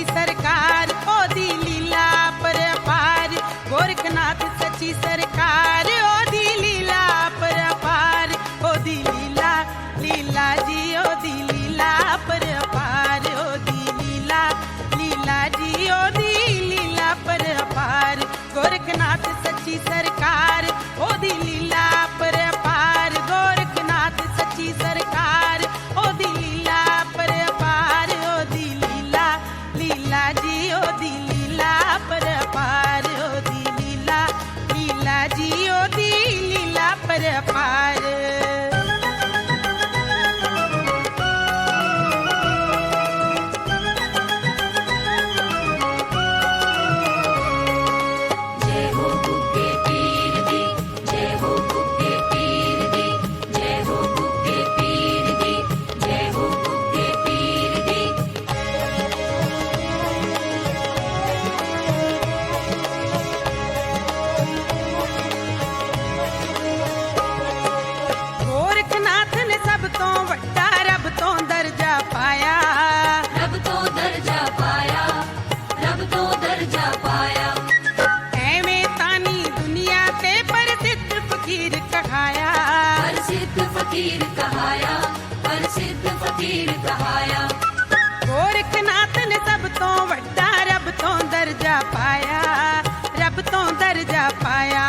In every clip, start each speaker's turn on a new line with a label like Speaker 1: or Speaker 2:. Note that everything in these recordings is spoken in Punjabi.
Speaker 1: की सरकार ओ लीला पर पार गोरखनाथ सची सरकार ओ लीला पर
Speaker 2: पार ओ लीला लीला जी ओ लीला पर पार
Speaker 1: ओ लीला लीला जी ओ लीला पर पार
Speaker 2: गोरखनाथ सची सरकार ओ दी लीला ਕਹਾਇਆ
Speaker 1: ਪ੍ਰਸਿੱਧ ਫਕੀਰ ਕਹਾਇਆ।
Speaker 2: ਗੋਰਖਨਾਥ ਨੇ ਸਭ ਤੋਂ ਵੱਡਾ ਰੱਬ ਤੋਂ ਦਰਜਾ ਪਾਇਆ, ਰੱਬ ਤੋਂ ਦਰਜਾ ਪਾਇਆ।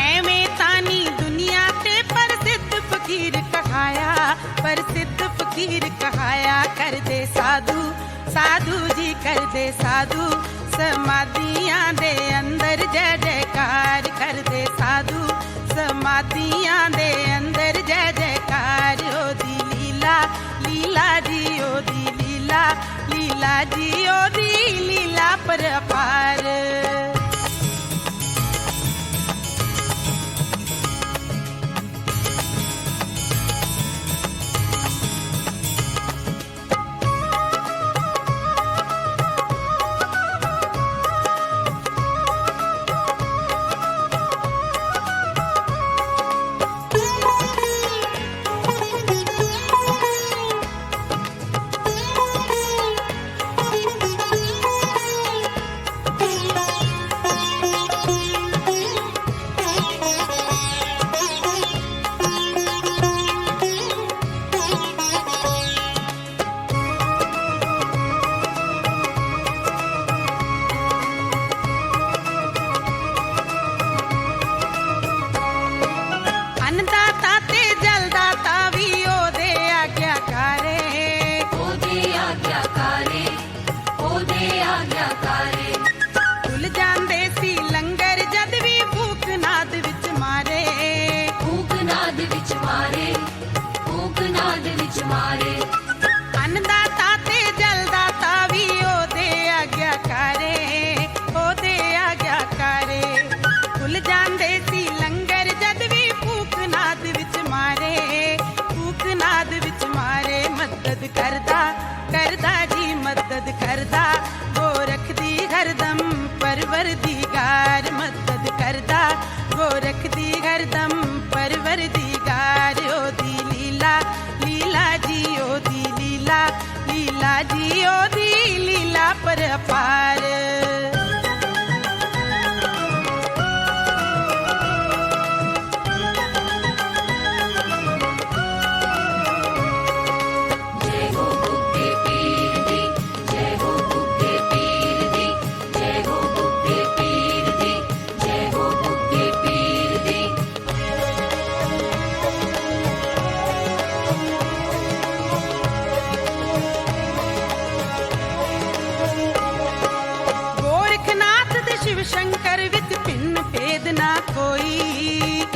Speaker 2: ਐਵੇਂ ਤਾਨੀ ਦੁਨੀਆ ਤੇ ਪ੍ਰਸਿੱਧ ਫਕੀਰ ਕਹਾਇਆ ਪ੍ਰਸਿੱਧ ਫਕੀਰ ਕਹਾਇਆ, ਕਰਦੇ ਸਾਧੂ ਸਾਧੂ ਜੀ ਕਰਦੇ ਸਾਧੂ। ਸਮਾਧੀਆਂ ਦੇ ਅੰਦਰ ਜੈ ਜੈਕਾਰ ਕਰਦੇ ਸਾਧੂ, ਸਮਾਧੀਆਂ રાજીઓ દી લીલા પર પાર. ਭੂਖਨਾਦ ਵਿੱਚ ਮਾਰੇ ਅੰਨਦਾਤਾ ਤੇ ਜਲਦਾਤਾ ਵੀ ਉਹਦੇ ਆਗਿਆਕਾਰੇ ਉਹਦੇ ਆਗਿਆਕਾਰੇ ਭੁੱਲ ਜਾਂਦੇ ਸੀ ਲੰਗਰ ਜਦ ਵੀ ਭੂਖਨਾਦ ਵਿੱਚ ਮਾਰੇ, ਭੂਖਨਾਦ ਵਿੱਚ ਮਾਰੇ ਮਦਦ ਕਰਦਾ ਕਰਦਾ ਜੀ ਮਦਦ ਕਰਦਾ। ਗੋਰਖ ਦੀ ਹਰਦਮ ਪਰਵਰਦੀਗਾਰ ਮਦਦ ਕਰਦਾ, ਗੋਰਖ ਦੀ ਹਰਦਮ
Speaker 3: રાજીઓ દી લીલા પર પાર.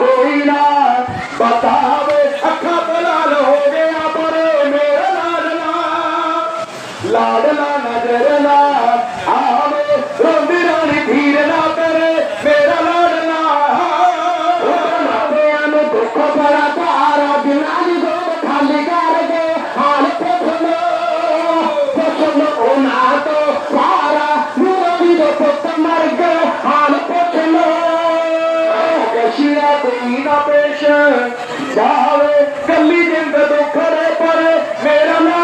Speaker 3: कोई ना बतावे अखा तो बलाल हो गया बड़े मेरा लाडला लाडला नजरला बावे कली दिन दुख रे पर मेरा नाम